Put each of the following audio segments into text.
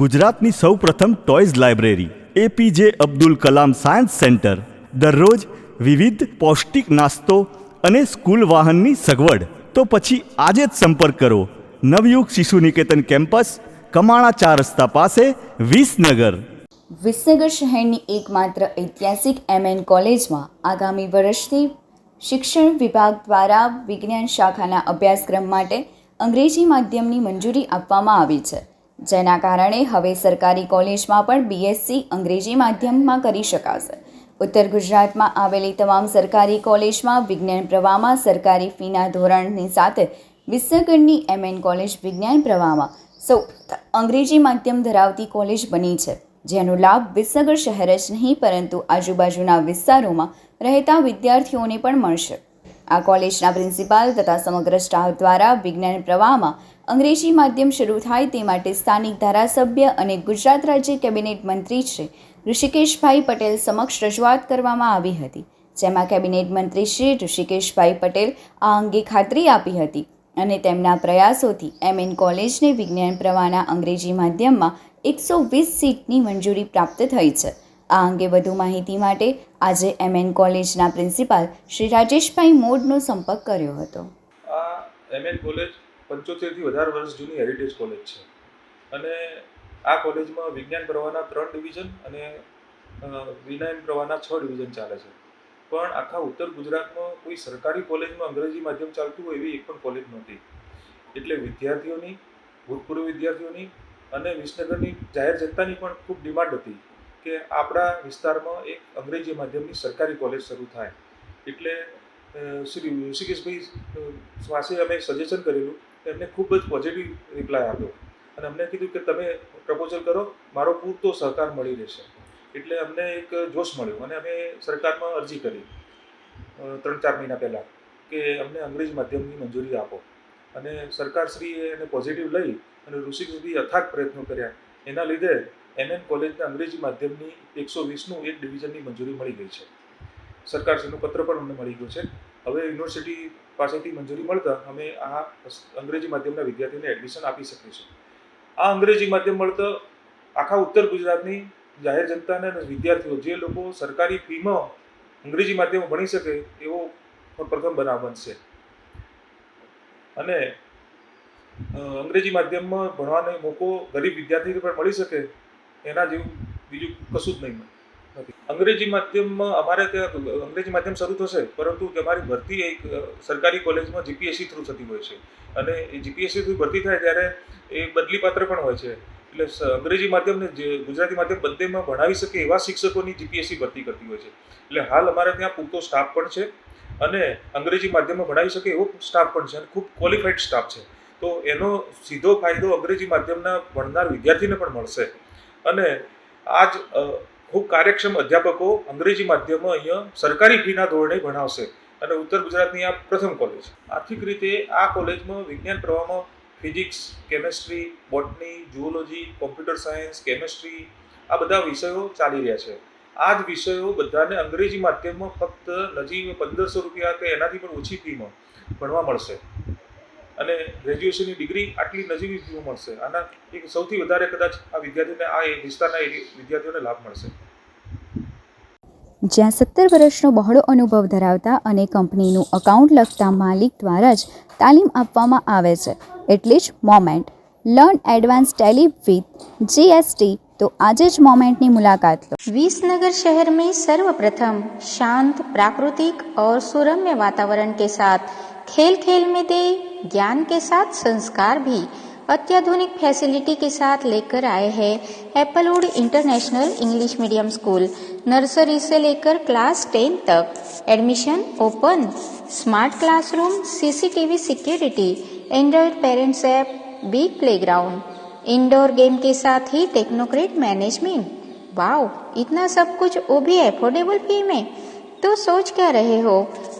ગુજરાતની સૌપ્રથમ toys library APJ Abdul Kalam science centre, દરરોજ વિવિધ પૌષ્ટિક નાસ્તો અને સ્કૂલ વાહનની સગવડ. તો પછી આજે જ સંપર્ક કરો. નવયુગ શિશુ નિકેતન કેમ્પસ, કમાણા ચાર રસ્તા પાસે, વિસનગર. વિસનગર શહેરની એકમાત્ર ઐતિહાસિક એમએન કોલેજમાં આગામી વર્ષથી શિક્ષણ વિભાગ દ્વારા વિજ્ઞાન શાખાના અભ્યાસક્રમ માટે અંગ્રેજી માધ્યમની મંજૂરી આપવામાં આવી છે. જેના કારણે હવે સરકારી કોલેજમાં પણ બીએસસી અંગ્રેજી માધ્યમમાં કરી શકાશે. ઉત્તર ગુજરાતમાં આવેલી તમામ સરકારી કોલેજમાં વિજ્ઞાન પ્રવાહમાં સરકારી ફીના ધોરણની સાથે વિસનગરની એમએન કોલેજ વિજ્ઞાન પ્રવાહમાં સૌ અંગ્રેજી માધ્યમ ધરાવતી કોલેજ બની છે. જેનો લાભ વિસનગર શહેર જ નહીં, પરંતુ આજુબાજુના વિસ્તારોમાં રહેતા વિદ્યાર્થીઓને પણ મળશે. આ કોલેજના પ્રિન્સિપાલ તથા સમગ્ર સ્ટાફ દ્વારા વિજ્ઞાન પ્રવાહમાં અંગ્રેજી માધ્યમ શરૂ થાય તે માટે સ્થાનિક ધારાસભ્ય અને ગુજરાત રાજ્ય કેબિનેટ મંત્રી શ્રી ઋષિકેશભાઈ પટેલ સમક્ષ રજૂઆત કરવામાં આવી હતી, જેમાં કેબિનેટ મંત્રી શ્રી ઋષિકેશભાઈ પટેલ આ અંગે ખાતરી આપી હતી અને તેમના પ્રયાસોથી એમએન કોલેજને વિજ્ઞાન પ્રવાહના અંગ્રેજી માધ્યમમાં એકસો વીસ સીટની મંજૂરી પ્રાપ્ત થઈ છે. આ અંગે વધુ માહિતી માટે આજે એમએન કોલેજના પ્રિન્સિપાલ શ્રી રાજેશભાઈ મોડનો સંપર્ક કર્યો હતો. આ એમએન કોલેજ પંચોતેરથી વધારે વર્ષ જૂની હેરિટેજ કોલેજ છે. અને આ કોલેજમાં વિજ્ઞાન પ્રવાહના ત્રણ ડિવિઝન અને વિજ્ઞાન પ્રવાહના છ ડિવિઝન ચાલે છે. પણ આખા ઉત્તર ગુજરાતમાં કોઈ સરકારી કોલેજમાં અંગ્રેજી માધ્યમ ચાલતું હોય એવી એક પણ કોલેજ નહોતી. એટલે વિદ્યાર્થીઓની, ભૂતપૂર્વ વિદ્યાર્થીઓની અને વિસનગરની જાહેર જનતાની પણ ખૂબ ડિમાન્ડ હતી. કે આપણા વિસ્તારમાં એક અંગ્રેજી માધ્યમની સરકારી કોલેજ શરૂ થાય. એટલે શ્રી ઋષિકેશભાઈ શ્વાસે અમે સજેશન કરેલું એમને ખૂબ જ પોઝિટિવ રિપ્લાય આપ્યો. અને અમને કીધું કે તમે પ્રપોઝલ કરો, મારો પૂરતો સહકાર મળી રહેશે. એટલે અમને એક જોશ મળ્યો અને અમે સરકારમાં અરજી કરી. ત્રણ ચાર મહિના પહેલાં કે અમને અંગ્રેજી માધ્યમની મંજૂરી આપો. અને સરકારશ્રીએ એને પોઝિટિવ લઈ અને ઋષિકેશભાઈ અથાગ પ્રયત્નો કર્યા. એના લીધે એમએન કોલેજના અંગ્રેજી માધ્યમની એકસો વીસનું એક ડિવિઝનની મંજૂરી મળી ગઈ છે. સરકારશ્રીનો પત્ર પણ અમને મળી ગયો છે. હવે યુનિવર્સિટી પાસેથી મંજૂરી મળતા અમે આ અંગ્રેજી માધ્યમના વિદ્યાર્થીઓને એડમિશન આપી શકીએ છીએ. આ અંગ્રેજી માધ્યમ મળતા આખા ઉત્તર ગુજરાતની જાહેર જનતાને અને વિદ્યાર્થીઓ, જે લોકો સરકારી ફીમાં અંગ્રેજી માધ્યમ ભણી શકે એવો પ્રથમ બનાવ બનશે અને અંગ્રેજી માધ્યમમાં ભણવાનો મોકો ગરીબ વિદ્યાર્થીને પણ મળી શકે એના જેવું બીજું કશું જ નહીં નથી. અંગ્રેજી માધ્યમમાં અમારે ત્યાં અંગ્રેજી માધ્યમ શરૂ થશે, પરંતુ અમારી ભરતી એક સરકારી કોલેજમાં જીપીએસસી થ્રુ થતી હોય છે. અને એ જીપીએસસી થ્રુ ભરતી થાય ત્યારે એ બદલી પાત્ર પણ હોય છે. એટલે અંગ્રેજી માધ્યમને જે ગુજરાતી માધ્યમ બંનેમાં ભણાવી શકે એવા શિક્ષકોની જીપીએસસી ભરતી કરતી હોય છે. એટલે હાલ અમારે ત્યાં પૂરતો સ્ટાફ પણ છે અને અંગ્રેજી માધ્યમમાં ભણાવી શકે એવો સ્ટાફ પણ છે અને ખૂબ ક્વોલિફાઈડ સ્ટાફ છે. તો એનો સીધો ફાયદો અંગ્રેજી માધ્યમના ભણનાર વિદ્યાર્થીને પણ મળશે. અને આજ જ ખૂબ કાર્યક્ષમ અધ્યાપકો અંગ્રેજી માધ્યમમાં અહીંયા સરકારી ફીના ધોરણે ભણાવશે અને ઉત્તર ગુજરાતની આ પ્રથમ કોલેજ આર્થિક રીતે આ કોલેજમાં વિજ્ઞાન પ્રવાહમાં physics chemistry botany zoology computer science chemistry આ બધા વિષયો ચાલી રહ્યા છે. આ જ વિષયો બધાને અંગ્રેજી માધ્યમમાં ફક્ત નજીક પંદરસો રૂપિયા કે એનાથી પણ ઓછી ફીમાં ભણવા મળશે. અને ગ્રેજ્યુએશનની ડિગ્રી આટલી નજીવી ફીમાં મળશે આના એક સૌથી વધારે કદાચ આ વિદ્યાર્થીને આ એ વિસ્તારના એરી- વિદ્યાર્થીઓને લાભ મળશે જ્યાં સત્તર વર્ષનો બહોળો અનુભવ ધરાવતા અને કંપનીનું અકાઉન્ટ લખતા માલિક દ્વારા જ તાલીમ આપવામાં આવે છે એટલે જ moment learn advance Tally with GST તો આજે જ મોમેન્ટની મુલાકાત લો विसनगर शहर में सर्वप्रथम शांत प्राकृतिक और सुरम्य वातावरण के साथ खेल खेल में दे, ज्ञान के साथ संस्कार भी, अत्याधुनिक फैसिलिटी के साथ लेकर आए हैं Applewood international English medium school, nursery से लेकर क्लास टेन तक। Admission open. Smart classroom CCTV security android parents app big playground indoor game के साथ ही टेक्नोक्रेट मैनेजमेंट वाओ इतना सब कुछ वो भी अफोर्डेबल फ़ी में तो सोच क्या रहे हो?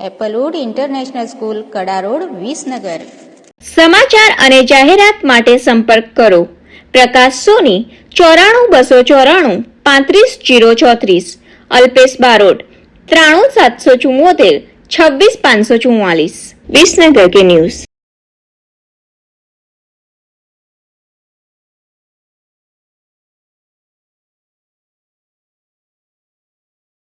Applewood international school, Kada road, Visnagar. સમાચાર અને જાહેરાત માટે સંપર્ક કરો. પ્રકાશ સોની, ચોરાણું બસો ચોરાણું, પાંત્રીસ જીરો ચોત્રીસ. અલ્પેશ બારોટ, ત્રાણું સાતસો ચુમ્મોતેર છવ્વીસ પાંચસો ચુમ્માલીસ વિસનગર કે ન્યૂઝ.